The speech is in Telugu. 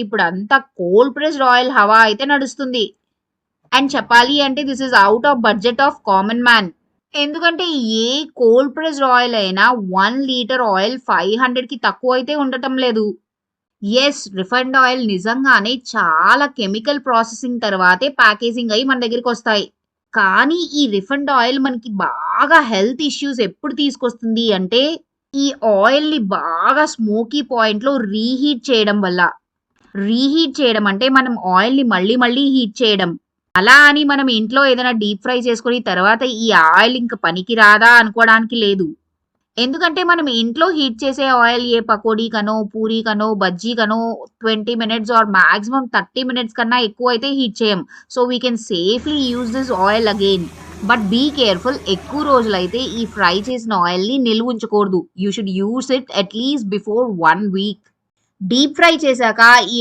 ఇప్పుడు అంతా కోల్డ్ ప్రెస్డ్ ఆయిల్ హవా అయితే నడుస్తుంది. అండ్ చెప్పాలి అంటే this is out of budget of common man ఎందుకంటే ఏ కోల్డ్ ప్రెస్డ్ ఆయిల్ అయినా వన్ లీటర్ ఆయిల్ ఫైవ్ హండ్రెడ్కి తక్కువ అయితే ఉండటం లేదు. ఎస్ రిఫైండ్ ఆయిల్ నిజంగానే చాలా కెమికల్ ప్రాసెసింగ్ తర్వాతే ప్యాకేజింగ్ అయ్యి మన దగ్గరికి వస్తాయి. కానీ ఈ రిఫండ్ ఆయిల్ మనకి బాగా హెల్త్ ఇష్యూస్ ఎప్పుడు తీసుకొస్తుంది అంటే ఈ ఆయిల్ని బాగా స్మోకీ పాయింట్లో రీహీట్ చేయడం వల్ల. రీహీట్ చేయడం అంటే మనం ఆయిల్ని మళ్ళీ మళ్ళీ హీట్ చేయడం. అలా అని మనం ఇంట్లో ఏదైనా డీప్ ఫ్రై చేసుకుని తర్వాత ఈ ఆయిల్ ఇంక పనికి రాదా అనుకోవడానికి లేదు. ఎందుకంటే మనం ఇంట్లో హీట్ చేసే ఆయిల్ ఏ పకోడీ కనో పూరీ కనో bajji కనో twenty minutes or maximum thirty minutes కన్నా ఎక్కువ అయితే హీట్ చేయం. So we can safely use this oil again. But be careful ఎక్కువ రోజులైతే ఈ ఫ్రై చేసిన ఆయిల్ని నిల్వ ఉంచకూడదు. You should use it at least before one week. Deep fry చేశాక ఈ